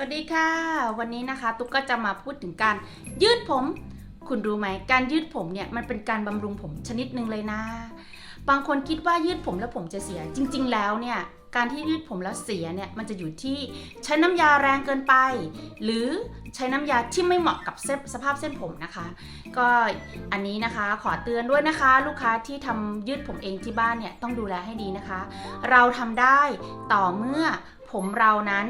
สวัสดีค่ะ วันนี้นะคะ ตุ๊กก็จะมาพูดถึงการยืดผม คุณรู้ไหมการยืดผมเนี่ยมันเป็นการบำรุงผมชนิดหนึ่งเลยนะ บางคนคิดว่ายืดผมแล้วผมจะเสีย จริง ๆ แล้วเนี่ย การที่ยืดผมแล้วเสียเนี่ยมันจะอยู่ที่ใช้น้ำยาแรงเกินไป หรือใช้น้ำยาที่ไม่เหมาะกับเส้นสภาพเส้นผมนะคะ ก็อันนี้นะคะขอเตือนด้วยนะคะ ลูกค้าที่ทำยืดผมเองที่บ้านเนี่ยต้องดูแลให้ดีนะคะ เราทำได้ต่อเมื่อผมเรานั้น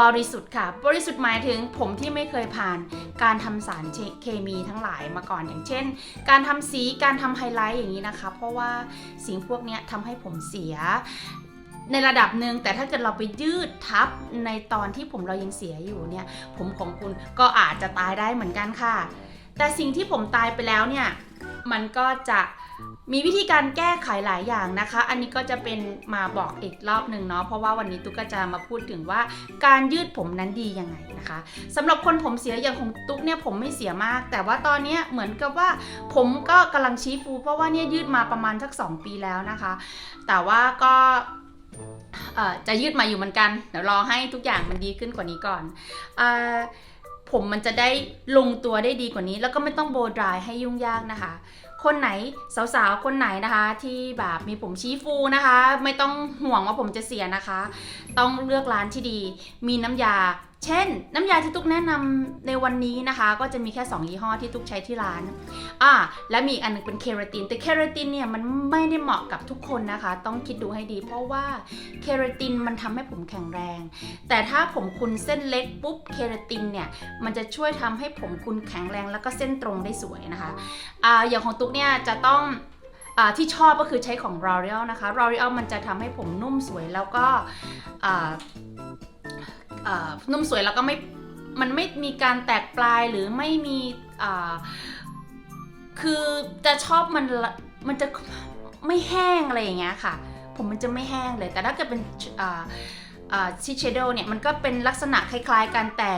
บริสุทธิ์ค่ะ บริสุทธิ์หมายถึงผมที่ไม่เคยผ่านการทำสารเคมีทั้งหลายมาก่อนอย่างเช่น การทำสีการทำไฮไลท์อย่างนี้นะคะ เพราะว่าสิ่งพวกนี้ทำให้ผมเสีย ในระดับหนึ่งแต่ถ้าเกิดเราไปยืดทับในตอนที่ผมเรายังเสียอยู่เนี่ย ผมของคุณก็อาจจะตายได้เหมือนกันค่ะ แต่สิ่งที่ผมตายไปแล้วเนี่ย มันก็จะมีวิธีการแก้ไขหลายอย่างนะคะ อันนี้ก็จะเป็นมาบอกอีกรอบหนึ่งเนาะ เพราะว่าวันนี้ตุ๊กก็จะมาพูดถึงว่าการยืดผมนั้นดียังไงนะคะสำหรับคนผมเสียอย่างของตุ๊กเนี่ยผมไม่เสียมาก แต่ว่าตอนนี้เหมือนกับว่าผมก็กำลังชี้ฟู เพราะว่าเนี่ยยืดมาประมาณสัก 2 ปีแล้วนะคะ แต่ว่าก็ จะยืดมาอยู่เหมือนกัน เดี๋ยวรอให้ทุกอย่างมันดีขึ้นกว่านี้ก่อนอผมมันจะได้ลงตัวได้ดีกว่านี้ แล้วก็ไม่ต้องโบว์ดรายให้ยุ่งยากนะคะ คนไหนสาวๆ คนไหนนะคะ ที่แบบมีผมชี้ฟูนะคะ ไม่ต้องห่วงว่าผมจะเสียนะคะ ต้องเลือกร้านที่ดี มีน้ำยา เช่น น้ำยาที่ตุ๊กแนะนำในวันนี้นะคะ ก็จะมีแค่ 2 ยี่ห้อที่ตุ๊กใช้ที่ร้านอ่าและมีอันหนึงเป็นเคราติน แต่เคราตินเนี่ยมันไม่ได้เหมาะกับทุกคนนะคะ ต้องคิดดูให้ดี เพราะว่าเคราตินมันทำให้ผมแข็งแรง แต่ถ้าผมคุณเส้นเล็กปุ๊บเคราตินเนี่ยมันจะช่วยทำให้ผมคุณแข็งแรงแล้วก็เส้นตรงได้สวยนะคะอ่าอย่างของตุ๊กเนี่ยจะต้องอาที่ชอบก็คือใช้ของ L'Oreal นะคะ L'Oreal มันจะทำให้ผมนุ่มสวยแล้วก็อ่า นุ่มสวยแล้วก็ไม่มันไม่มีการแตกปลายหรือไม่มีคือจะชอบมันมันจะไม่แห้งอะไรอย่างเงี้ยค่ะ ผมมันจะไม่แห้งเลย แต่ถ้าเกิดเป็นชิเชโดเนี่ยมันก็เป็นลักษณะคล้ายๆกันแต่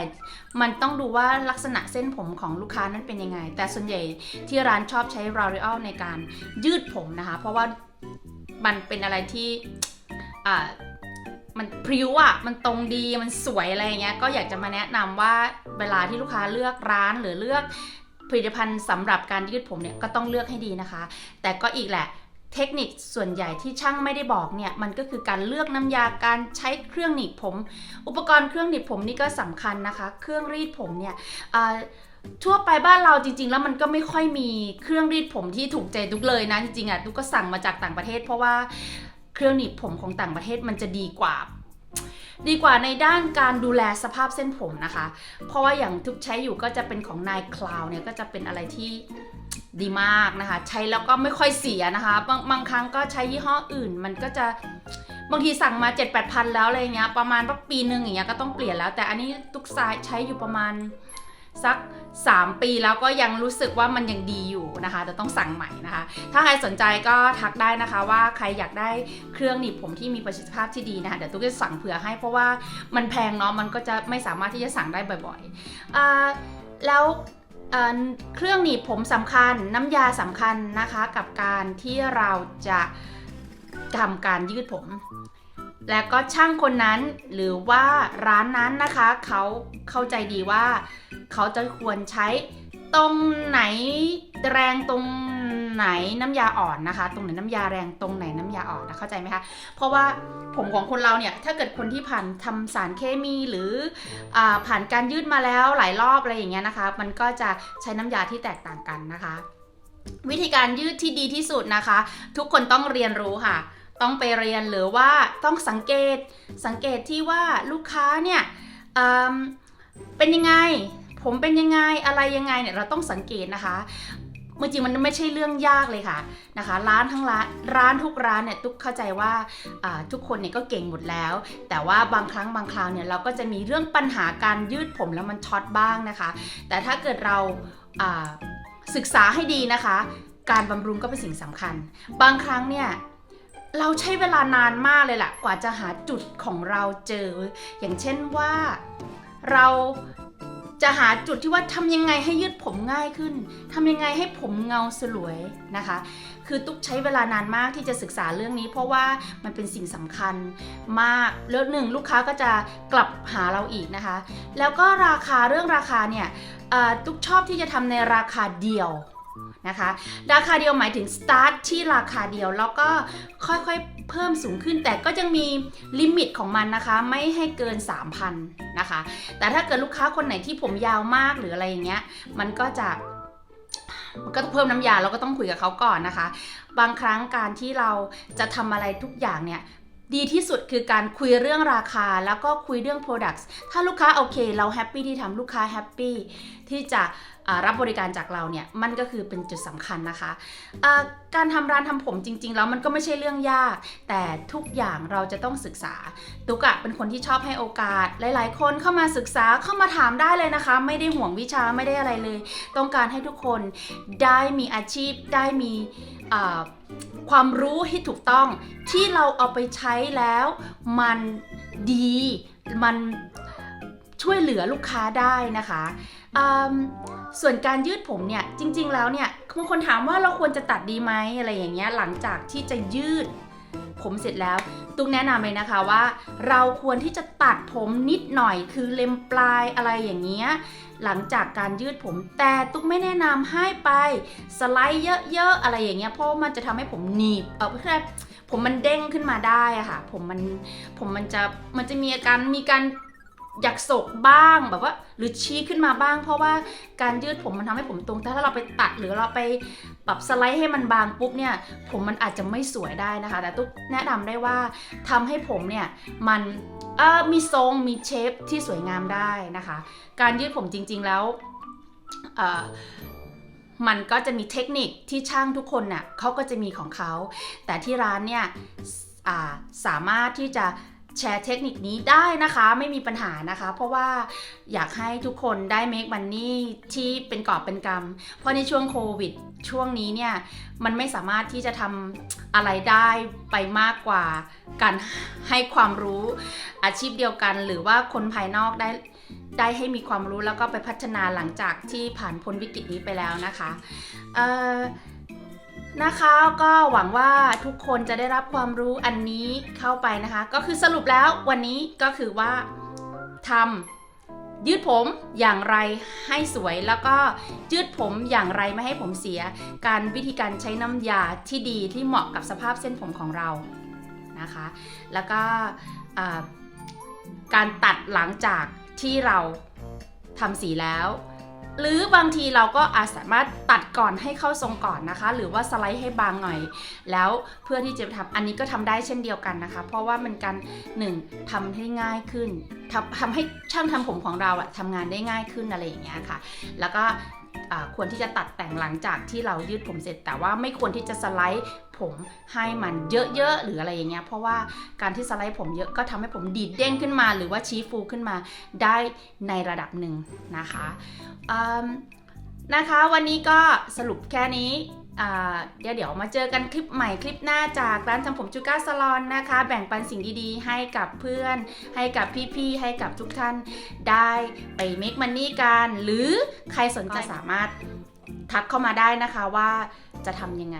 มันต้องดูว่าลักษณะเส้นผมของลูกค้านั้นเป็นยังไง แต่ส่วนใหญ่ที่ร้านชอบใช้ L'Oreal ในการยืดผมนะคะ เพราะว่ามันเป็นอะไรที่ มันพริ้วอะมันตรงดี มันสวยอะไรเงี้ย ก็อยากจะมาแนะนำว่าเวลาที่ลูกค้าเลือกร้านหรือเลือกผลิตภัณฑ์สำหรับการยืดผมเนี่ยก็ต้องเลือกให้ดีนะคะ แต่ก็อีกแหละเทคนิคส่วนใหญ่ที่ช่างไม่ได้บอกเนี่ยมันก็คือการเลือกน้ำยาการใช้เครื่องหนีบผม อุปกรณ์เครื่องหนีบผมนี่ก็สำคัญนะคะ เครื่องรีดผมเนี่ยทั่วไปบ้านเราจริง ๆ แล้วมันก็ไม่ค่อยมีเครื่องรีดผมที่ถูกใจทุกเลยนะจริงๆอะทุกก็สั่งมาจากต่างประเทศ เพราะว่า เครื่องหนีบผมของต่างประเทศมันจะดีกว่า ดีกว่าในด้านการดูแลสภาพเส้นผมนะคะ เพราะว่าอย่างทุกใช้อยู่ก็จะเป็นของนายคลาวเนี่ยก็จะเป็นอะไรที่ดีมากนะคะ ใช้แล้วก็ไม่ค่อยเสียนะคะ บางบางครั้งก็ใช้ยี่ห้ออื่น มันก็จะบางทีสั่งมา 7 8 0 0พันแล้วอะไรเงี้ยประมาณปีหนึ่งอย่างเงี้ยก็ต้องเปลี่ยนแล้ว แต่อันนี้ทุกสายใช้อยู่ประมาณ สัก 3 ปีแล้วก็ยังรู้สึกว่ามันยังดีอยู่นะคะแต่ต้องสั่งใหม่นะคะ ถ้าใครสนใจก็ทักได้นะคะว่าใครอยากได้เครื่องหนีบผมที่มีประสิทธิภาพที่ดีนะคะเดี๋ยวตุ๊กจะสั่งเผื่อให้เพราะว่ามันแพงเนาะมันก็จะไม่สามารถที่จะสั่งได้บ่อยๆแล้วเอ่อเครื่องหนีบผมสำคัญน้ำยาสำคัญนะคะกับการที่เราจะทำการยืดผม และก็ช่างคนนั้นหรือว่าร้านนั้นนะคะเขาเข้าใจดีว่า เขาจะควรใช้ตรงไหนแรงตรงไหนน้ำยาอ่อนนะคะ ตรงไหนน้ำยาแรงตรงไหนน้ำยาอ่อนนะเข้าใจไหมคะ เพราะว่าผมของคนเราเนี่ยถ้าเกิดคนที่ผ่านทำสารเคมีหรืออผ่านการยืดมาแล้วหลายรอบอะไรอย่างเงี้ยนะคะ มันก็จะใช้น้ำยาที่แตกต่างกันนะคะ วิธีการยืดที่ดีที่สุดนะคะ ทุกคนต้องเรียนรู้ค่ะ ต้องไปเรียนหรือว่าต้องสังเกตสังเกตที่ว่าลูกค้าเนี่ยเป็นยังไง ผมเป็นยังไงอะไรยังไงเนี่ยเราต้องสังเกตนะคะมจริงมันไม่ใช่เรื่องยากเลยค่ะนะคะ ร้านทั้งร้านร้านทุกร้านเนี่ยทุกเข้าใจว่าทุกคนเนี่ยก็เก่งหมดแล้ว แต่ว่าบางครั้งบางคราวเนี่ยเราก็จะมีเรื่องปัญหาการยืดผมแล้วมันช็อตบ้างนะคะ แต่ถ้าเกิดเราอ่าศึกษาให้ดีนะคะ การบำรุงก็เป็นสิ่งสำคัญ บางครั้งเนี่ยเราใช้เวลานานมากเลยล่ะกว่าจะหาจุดของเราเจอ อย่างเช่นว่าเรา จะหาจุดที่ว่าทำยังไงให้ยืดผมง่ายขึ้นทำยังไงให้ผมเงาสลวยนะคะ คือตุ๊กใช้เวลานานมากที่จะศึกษาเรื่องนี้ เพราะว่ามันเป็นสิ่งสำคัญมากแล้วหนึ่งลูกค้าก็จะกลับหาเราอีกนะคะ แล้วก็ราคาเรื่องราคาเนี่ยตุ๊กชอบที่จะทำในราคาเดียว นะคะ ราคาเดียวหมายถึงสตาร์ทที่ราคาเดียวแล้วก็ค่อยๆเพิ่มสูงขึ้น แต่ก็ยังมีลิมิตของมันนะคะ ไม่ให้เกิน 3,000นะคะ แต่ถ้าเกิดลูกค้าคนไหนที่ผมยาวมากหรืออะไรอย่างเงี้ย มันก็จะมันก็ต้องเพิ่มน้ำยาเราก็ต้องคุยกับเขาก่อนนะคะ บางครั้งการที่เราจะทำอะไรทุกอย่างเนี่ย ดีที่สุดคือการคุยเรื่องราคาแล้วก็คุยเรื่อง products ถ้าลูกค้าโอเค เราแฮปปี้ที่ทำลูกค้าแฮปปี้ที่จะรับบริการจากเราเนี่ยมันก็คือเป็นจุดสำคัญนะคะอ่าการทำร้านทำผมจริง ๆ แล้วมันก็ไม่ใช่เรื่องยาก แต่ทุกอย่างเราจะต้องศึกษา ตุกะเป็นคนที่ชอบให้โอกาส หลาย ๆ คนเข้ามาศึกษาเข้ามาถามได้เลยนะคะ ไม่ได้ห่วงวิชาไม่ได้อะไรเลย ต้องการให้ทุกคนได้มีอาชีพได้มี ความรู้ที่ถูกต้องที่เราเอาไปใช้แล้ว มันดีมันช่วยเหลือลูกค้าได้นะคะส่วนการยืดผมเนี่ยจริง ๆ แล้วเนี่ยบางคนถามว่าเราควรจะตัดดีไหมอะไรอย่างเงี้ยหลังจากที่จะยืด ผมเสร็จแล้ว ตุ๊กแนะนำเลยนะคะว่า เราควรที่จะตัดผมนิดหน่อยคือเล็มปลายอะไรอย่างเงี้ยหลังจากการยืดผมแต่ตุ๊กไม่แนะนำให้ไปสไลด์เยอะๆอะไรอย่างเงี้ยเพราะมันจะทำให้ผมหนีบเออเพื่อผมมันเด้งขึ้นมาได้อะค่ะ ผมมันผมมันจะมันจะมีอาการมีการ อยากโศกบ้างแบบว่า หรือชี้ขึ้นมาบ้าง เพราะว่าการยืดผมมันทำให้ผมตรงแต่ถ้าเราไปตัดหรือเราไปปรับสไลด์ให้มันบางปุ๊บเนี่ย ผมมันอาจจะไม่สวยได้นะคะ แต่ตุ๊กแนะนำได้ว่าทำให้ผมเนี่ยมันเออมีทรงมีเชฟที่สวยงามได้นะคะ การยืดผมจริง ๆแล้วเออมันก็จะมีเทคนิคที่ช่างทุกคนน่ะเขาก็จะมีของเขา แต่ที่ร้านเนี่ยาสามารถที่จะ แชร์เทคนิคนี้ได้นะคะไม่มีปัญหานะคะ เพราะว่าอยากให้ทุกคนได้ make money ที่เป็นกอบเป็นกำเพราะในช่วงโควิด ช่วงนี้เนี่ย มันไม่สามารถที่จะทำอะไรได้ไปมากกว่าการให้ความรู้อาชีพเดียวกัน หรือว่าคนภายนอกได้ได้ให้มีความรู้แล้วก็ไปพัฒนาหลังจากที่ผ่านพ้นวิกฤตนี้ไปแล้วนะคะ เอ่อ นะคะก็หวังว่าทุกคนจะได้รับความรู้อันนี้เข้าไปนะคะ ก็คือสรุปแล้ววันนี้ก็คือว่าทำยืดผมอย่างไรให้สวย แล้วก็ยืดผมอย่างไรไม่ให้ผมเสีย การวิธีการใช้น้ำยาที่ดีที่เหมาะกับสภาพเส้นผมของเรานะคะ แล้วก็การตัดหลังจากที่เราทำสีแล้ว หรือบางทีเราก็อาจสามารถตัดก่อนให้เข้าทรงก่อนนะคะ หรือว่าสไลด์ให้บางหน่อย แล้วเพื่อที่จะทำอันนี้ก็ทำได้เช่นเดียวกันนะคะ เพราะว่ามันการหนึ่งทำให้ง่ายขึ้นทำทำให้ช่างทำผมของเราอะทำงานได้ง่ายขึ้นอะไรอย่างเงี้ยค่ะ แล้วก็ ควรที่จะตัดแต่งหลังจากที่เรายืดผมเสร็จ แต่ว่าไม่ควรที่จะสไลด์ผมให้มันเยอะๆหรืออะไรอย่างเงี้ยเพราะว่าการที่สไลด์ผมเยอะก็ทำให้ผมดีดเด้งขึ้นมา หรือว่าชี้ฟูขึ้นมาได้ในระดับหนึ่งนะคะนะคะ วันนี้ก็สรุปแค่นี้ เดี๋ยวเดี๋ยวมาเจอกันคลิปใหม่คลิปหน้าจากร้านทำผมจูก้าสลอนนะคะ แบ่งปันสิ่งดีๆ ให้กับเพื่อน ให้กับพี่ๆ ให้กับทุกท่านได้ไปเมคมันนี่กัน หรือใครสนใจสามารถทักเข้ามาได้นะคะว่าจะทำยังไง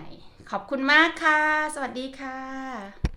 ขอบคุณมากค่ะ สวัสดีค่ะ